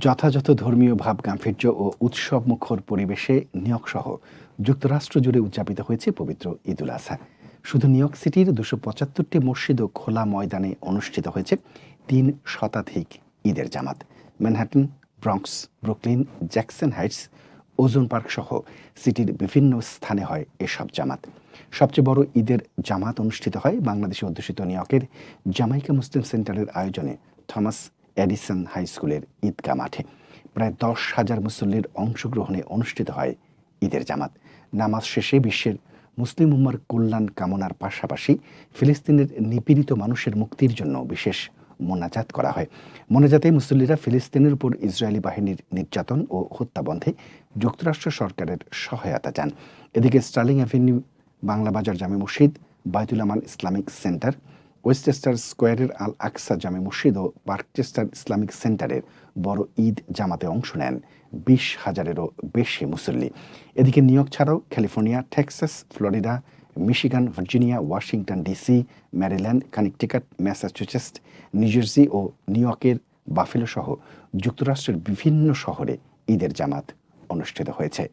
যথাযথ ধর্মীয় ভাব গাম্ভীর্য ও উৎসব মুখর পরিবেশে নিয়োগ সহ যুক্তরাষ্ট্র জুড়ে উদযাপিত হয়েছে পবিত্র ঈদুল আজহা শুধু নিউ ইয়র্ক সিটির দুশো পঁচাত্তরটি মসজিদ ও খোলা ময়দানে অনুষ্ঠিত হয়েছে তিন শতাধিক ঈদের জামাত। Manhattan Bronx Brooklyn, Jackson Heights, Ozone Park সহ সিটির বিভিন্ন স্থানে হয় এসব জামাত। সবচেয়ে বড় ঈদের জামাত অনুষ্ঠিত হয় বাংলাদেশে অধ্যুষিত নিউ ইয়র্কের জামাইকা মুসলিম সেন্টারের আয়োজনে। থমাস এডিসন হাই স্কুলের ঈদগাহ মাঠে। প্রায় দশ হাজার মুসল্লির অংশগ্রহণে অনুষ্ঠিত হয় ঈদের জামাত। নামাজ শেষে বিশ্বের মুসলিম উম্মার কল্যাণ কামনার পাশাপাশি ফিলিস্তিনের নিপীড়িত মানুষের মুক্তির জন্য বিশেষ মোনাজাত করা হয়। মোনাজাতে মুসল্লিরা ফিলিস্তিনের উপর ইসরায়েলি বাহিনীর নির্যাতন ও হত্যা বন্ধে যুক্তরাষ্ট্র সরকারের সহায়তা চান। এদিকে Sterling avenue, Bangla Bazar Jame Masjid, Baitul Aman Islamic centre Westchester স্কোয়ারের আল আকসা জামে মসজিদ ও পার্কচেস্টার ইসলামিক সেন্টারের বড় ঈদ জামাতে অংশ নেন, বিশ হাজারেরও বেশি মুসল্লি। এদিকে নিউ ইয়র্ক ছাড়াও California, Texas, Florida, Michigan, Virginia, Washington DC, Maryland, Connecticut, Massachusetts New Jersey ও নিউ ইয়র্কের বাফেলো সহ যুক্তরাষ্ট্রের বিভিন্ন শহরে ঈদের জামাত অনুষ্ঠিত হয়েছে।